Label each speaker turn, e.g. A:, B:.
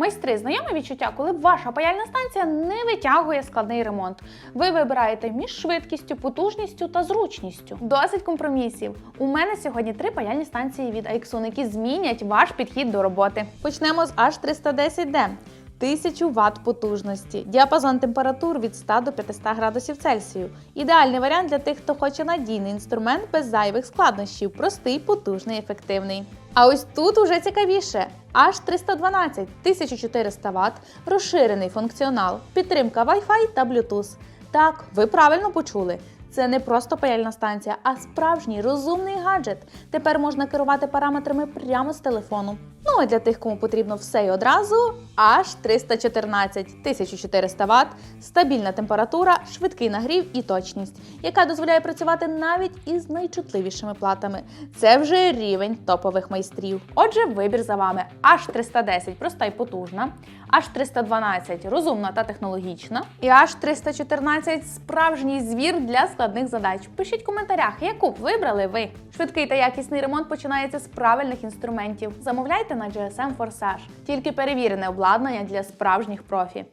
A: Майстри, знайоме відчуття, коли ваша паяльна станція не витягує складний ремонт. Ви вибираєте між швидкістю, потужністю та зручністю. Досить компромісів. У мене сьогодні три паяльні станції від Aixun, які змінять ваш підхід до роботи. Почнемо з H310D. 1000 Вт потужності, діапазон температур від 100 до 500 градусів Цельсію. Ідеальний варіант для тих, хто хоче надійний інструмент без зайвих складнощів, простий, потужний, ефективний. А ось тут уже цікавіше. Аж 312 1400 Вт, розширений функціонал, підтримка Wi-Fi та Bluetooth. Так, ви правильно почули. Це не просто паяльна станція, а справжній розумний гаджет. Тепер можна керувати параметрами прямо з телефону. Ну а для тих, кому потрібно все і одразу, аж 314 1400 Вт, стабільна температура, швидкий нагрів і точність, яка дозволяє працювати навіть із найчутливішими платами. Це вже рівень топових майстрів. Отже, вибір за вами: H310 проста і потужна, H312 розумна та технологічна, і H314 справжній звір для складних задач. Пишіть в коментарях, яку б вибрали ви. Швидкий та якісний ремонт починається з правильних інструментів. Замовляйте на GSM Forsage. Тільки перевірене обладнання для справжніх профі.